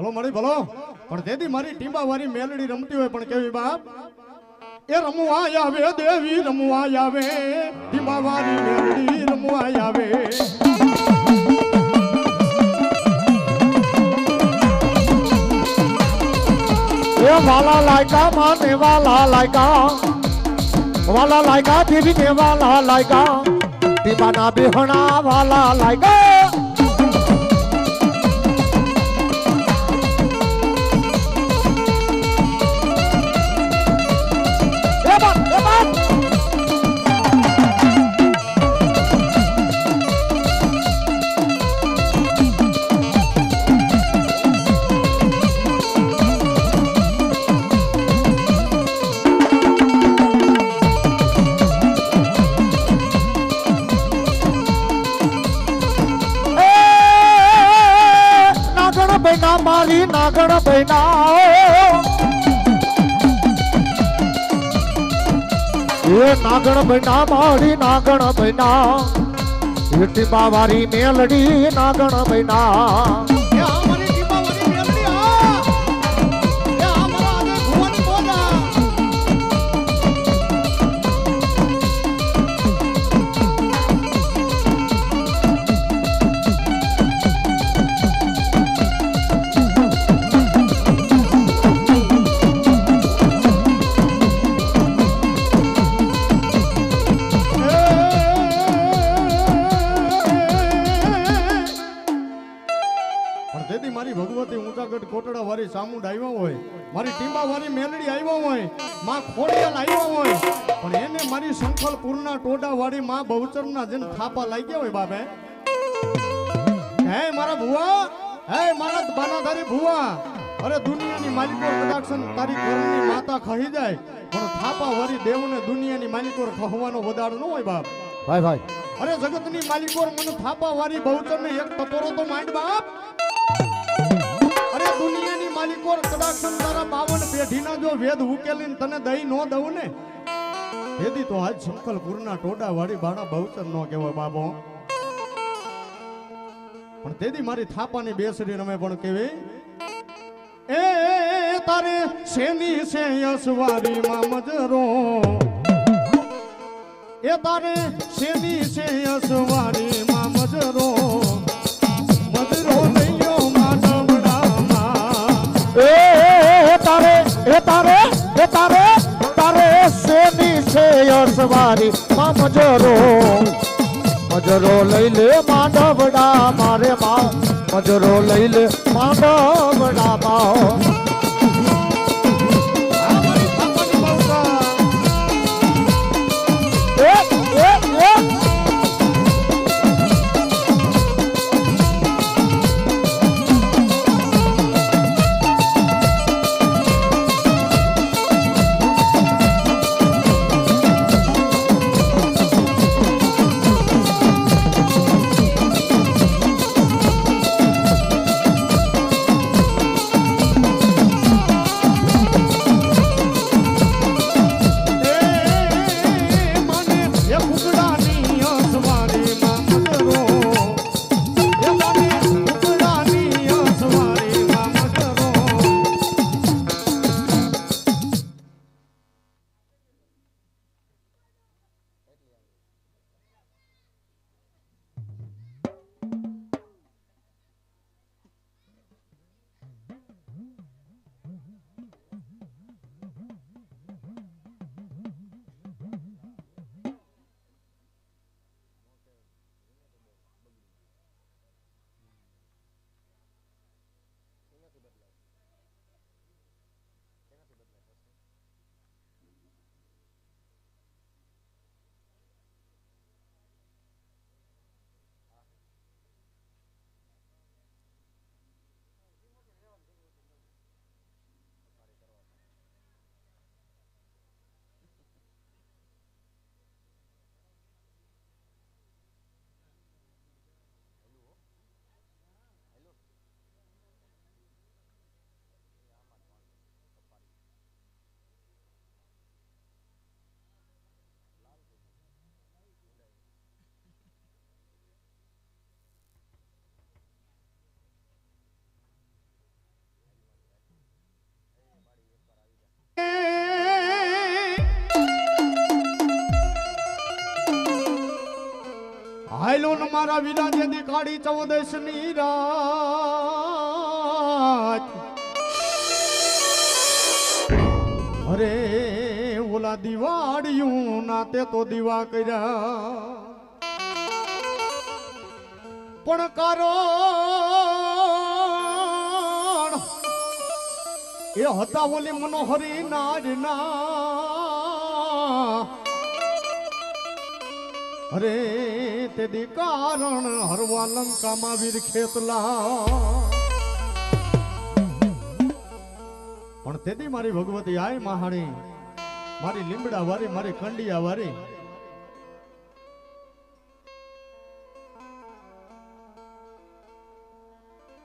ભલો મળી, ભલો. પણ તેથી મારી ટીંબા વાળી મેલડી રમતી હોય પણ કેવી બાપ? એ રમવા આવે દેવી, રમવા આવે. ટીંબા વાળી મેલડી રમવા આવે. વાલા લાયકા માને વાલા લાયકા. વાલા લાયકા, દેવી ને વાલા લાયકા. દીવાના બેહણા વાલા લાયકા. એ નાગણ ભૈના મારી નાગણ ભૈના. એ ટીપા વારી મેલડી નાગણ બૈના સામુંડ આવ્યો હોય મારી ટીંબા વાળી મેલડી આવ્યો હોયમાં ખોડિયાલ આવ્યો હોય પણ એને મારી શંખલપુરના ટોડા વાળી માં બહુચરના જેને થાપા લાગ્યા હોય બાપે. હે મારા ભુવા હે મારા બાનાધારી ભુવા અરે દુનિયાની માલિકો કદાચ તારી ઘરની માતા ખહી જાય પણ થાપા વાળી દેવને દુનિયાની માલિકો ખહવાનો વધારો ન હોય બાપ. ભાઈ ભાઈ. અરે જગતની માલિકો મને થાપા વાળી બહુચર ને એક ટપોરો તો માંડ બાપ. માલિકો કદાચ તારા બાવન પેઢીના જો વેદ ઉકેલીને તને દહીં ન દઉં ને? તેથી તો આજ શંકલપુરના ટોડા વાળી બાણા બહુચર નો કહેવાય બાબો પણ તેદી મારી થાપાની બેસડી રમે પણ કેવી? એ તારે શેની છે યસવારી માં મજરો? એ તારે શેની છે અસવારી માં મજરો? એ તારે એ તારે તારે સોની છે અસવારી માં મજરો મજરો લઈ લે માંડવડા મારે માં મજરો લઈ લે માંડવડા માં હાયલો ને મારા વિરાજે દેખાડી ચૌદશની રાત. અરે ઓલા દિવાળિયું નાતે તો દીવા કર્યા. પણ કારો એ હતા ઓલી મનોહરી નાજના. અરે તે દી કારણ હરવા લંકામાં વીર ખેતલા. પણ તેથી મારી ભગવતી આય મહાણી, મારી લીમડા વારી, મારી કંડિયા વારી.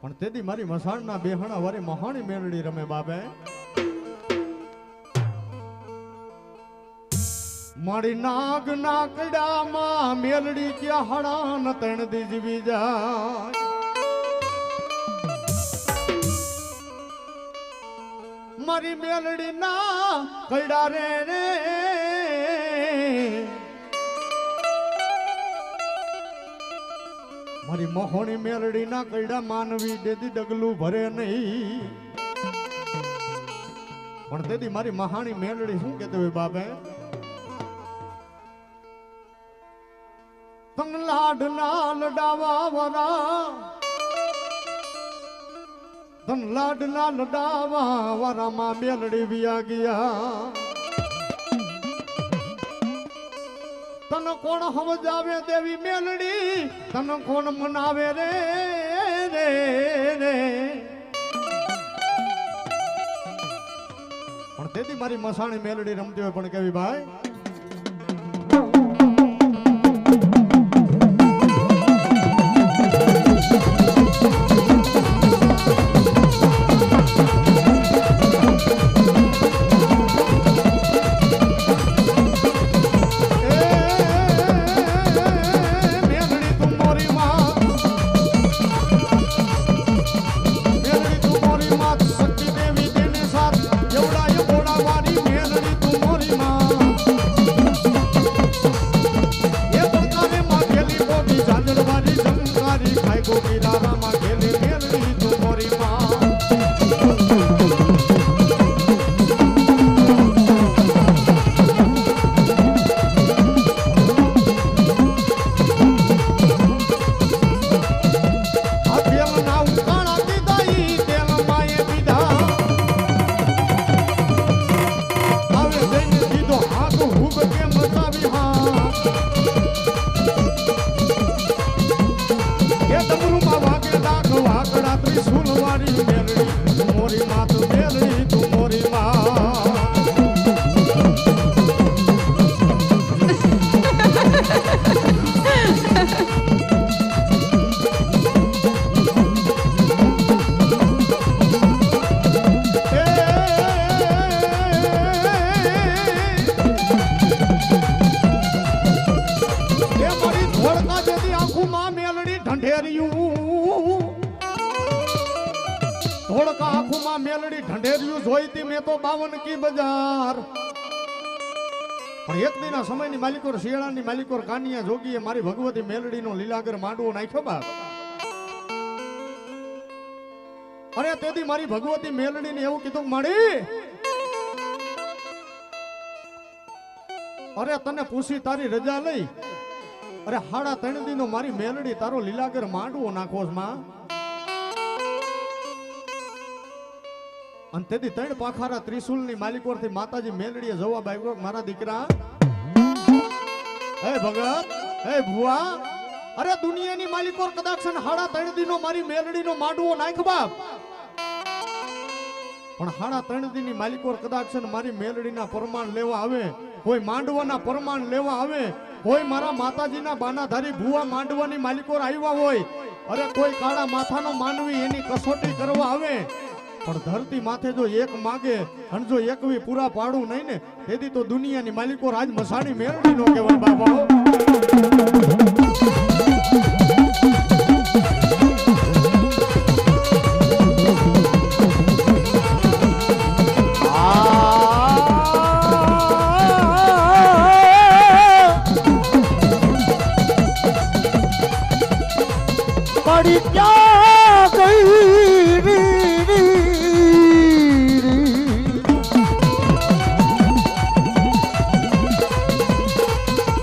પણ તેથી મારી મસાણના બેહણા વારી મહાણી મેળડી રમે બાબે મારી નાગ નાકડામાં મેલડી ક્યાં ન તણ દીજ બીજા મારી મેલડી ના કડા રે રે. મારી મોહણી મેલડી ના કડા માનવી દેદી ડગલું ભરે નહીં. પણ તેથી મારી મહાણી મેલડી શું કહેતી હોય બાબે તન લાડ ના લડાવા વરા તન લાડ ના લડાવા વરામાં મેલડી વિયા ગયા. તન કોણ સમજાવે દેવી મેલડી? તન કોણ મનાવે રે રે રે. પણ તેથી મારી મસાણી મેલડી રમતી હોય પણ કેવી ભાઈ? બાવન કી બજાર. પણ એક દિના સમયની માલિકોર શિયાળાની માલિકોર કાનિયા જોગીએ મારી ભગવતી મેલડીનો લીલાગર માંડવો નાખ્યો બાપ. અરે તેથી મારી ભગવતી મેલડીને એવું કીધું, માડી, અરે તને પૂછી તારી રજા લઈ. અરે હાડા ત્રણ દિનો મારી મેલડી તારો લીલાગર માંડવો નાખો માં. અને તેથી ત્રણ પાખારા ત્રિશુલની માલિકોરથી માતાજી મેલડીએ જવાબ આવ્યો મારા દીકરા, હે ભગત, હે ભુવા, અરે દુનિયાની માલિકોર કદાચ હાડા ત્રણ દિનો મારી મેલડીનો માંડવો નાખ બાપ. પણ હાડા ત્રણ દિનની માલિકોર કદાચ છે મારી મેલડીના પરમાણ લેવા આવે કોઈ માંડવાના પરમાણ લેવા આવે કોઈ મારા માતાજીના બાનાધારી ભુવા માંડવાની માલિકોર આવ્યા હોય, અરે કોઈ કાળા માથાનો માનવી એની કસોટી કરવા આવે પણ ધરતી માથે જો એક માગે અને જો એકવી પૂરા પાડું નહીં ને, તેથી તો દુનિયાની માલિકો રાજ મસાણી મેળવી નો કહેવાય બાબા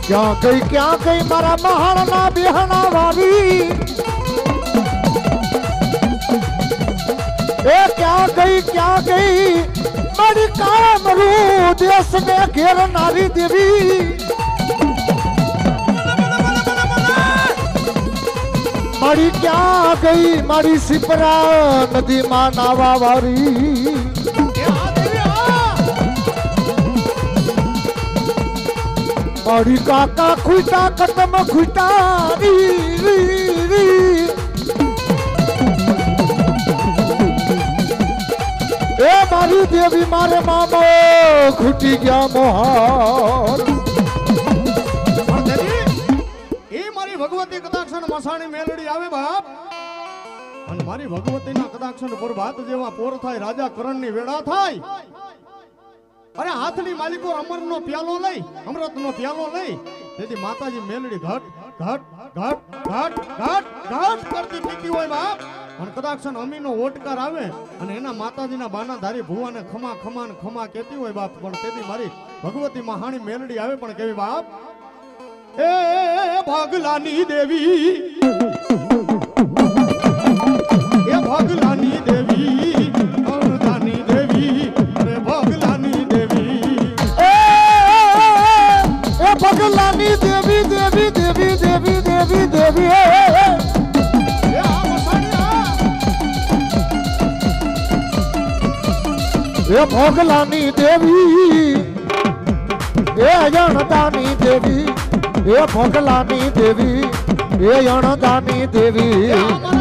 ક્યાં ગઈ ક્યાં ગઈ મારા મહાણના બિહાણા વાળી એ ક્યાં ગઈ ક્યાં ગઈ મારી કાળા મરું દેશને ઘેરનારી દેવી મારી ક્યાં ગઈ મારી સિપરા નદીમાં નાવા વાળી મારી કાકા ખુટા કદમ ખુટા એ મારી દેવી, મારે મામો ખૂટી ગયા મોહાર એ મારી ભગવતી કદાક્ષણ મસાણી મેલડી આવે અને મારી ભગવતીના કદાક્ષણ પર ભાત જેવા પોર થાય, રાજા કરણની વેળા થાય. અરે હાથની માલિકો અમરનો પ્યાલો લઈ, અમૃતનો પ્યાલો લઈ. તેથી માતાજી મેલડી ઘટ ઘટ ઘટ ઘટ ઘટ ઘટ કરતી પીતી હોય બાપ. અને અમી અમીનો ઓટકાર આવે અને એના માતાજીના બાના ધારી ભુવાને ખમા ખમા ને ખમા કહેતી હોય બાપ. પણ તેથી મારી ભગવતી મહાણી મેલડી આવે પણ કેવી બાપ? એ, ભાગલાની દેવી. એ ભોગલાની દેવી એ અણદાની દેવી એ ભોગલાની દેવી એ અણદાની દેવી.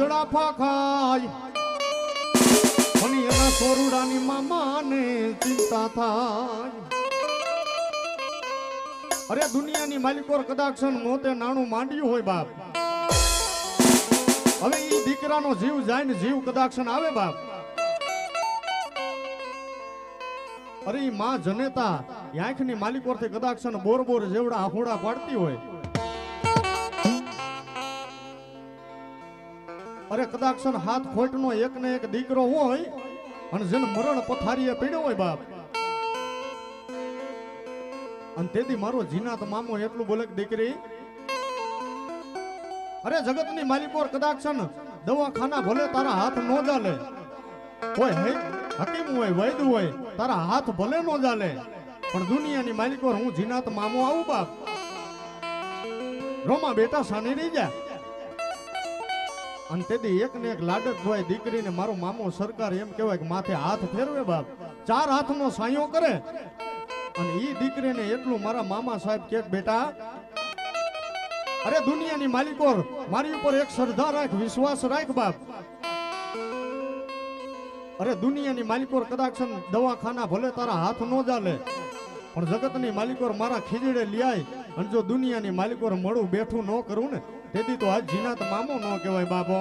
જમ ફાખાય અને એના સોરુડાની મામાને ચિંતા થાય. અરે, દુનિયાની માલિકોર કદાચ મોતે નાણું માંડ્યું હોય બાપ. હવે એ દીકરાનો જીવ જાય ને જીવ કદાક્ષણ આવે બાપ. અરે માં જનેતા આંખની માલિકોરથી કદાક્ષણ બોર બોર જેવડા આહોડા પાડતી હોય. અરે કદાક્ષણ હાથ ખોટનો એક ને એક દીકરો હોય અને જેને મરણ પથારીએ પીડ્યો હોય બાપ. અને તેથી મારો જીનાત મામો એટલું બોલે દીકરી, અરે જગતની માલિકોર કદાક્ષણ દવાખાના ભલે તારા હાથ નો ચાલે કોઈ હે, હકીમ હોય વૈદ હોય, તારા હાથ ભલે નો ચાલે, પણ દુનિયાની માલિકોર હું જીનાત મામો આવું બાપ. રોમા બેટા સાની રહી જા. અને તેથી એક ને એક લાડક હોય દીકરીને મારો મામો સરકાર એમ કહેવાય કે માથે હાથ ફેરવે બાપ. ચાર હાથનો સાયો કરે. અને એ દીકરીને એટલું મારા મામા સાહેબ કે બેટા, અરે દુનિયાની માલિકોર, મારી ઉપર એક શ્રદ્ધા રાખ, વિશ્વાસ રાખ બાપ. અરે દુનિયાની માલિકોર કદાચ દવાખાના ભલે તારા હાથ નો ચાલે, પણ જગતની માલિકોર મારા ખીજડે લ્યાય, અને જો દુનિયાની માલિકોર મળું બેઠું ન કરું ને તેથી તો આજ જીનાત મામો ન કહેવાય બાપો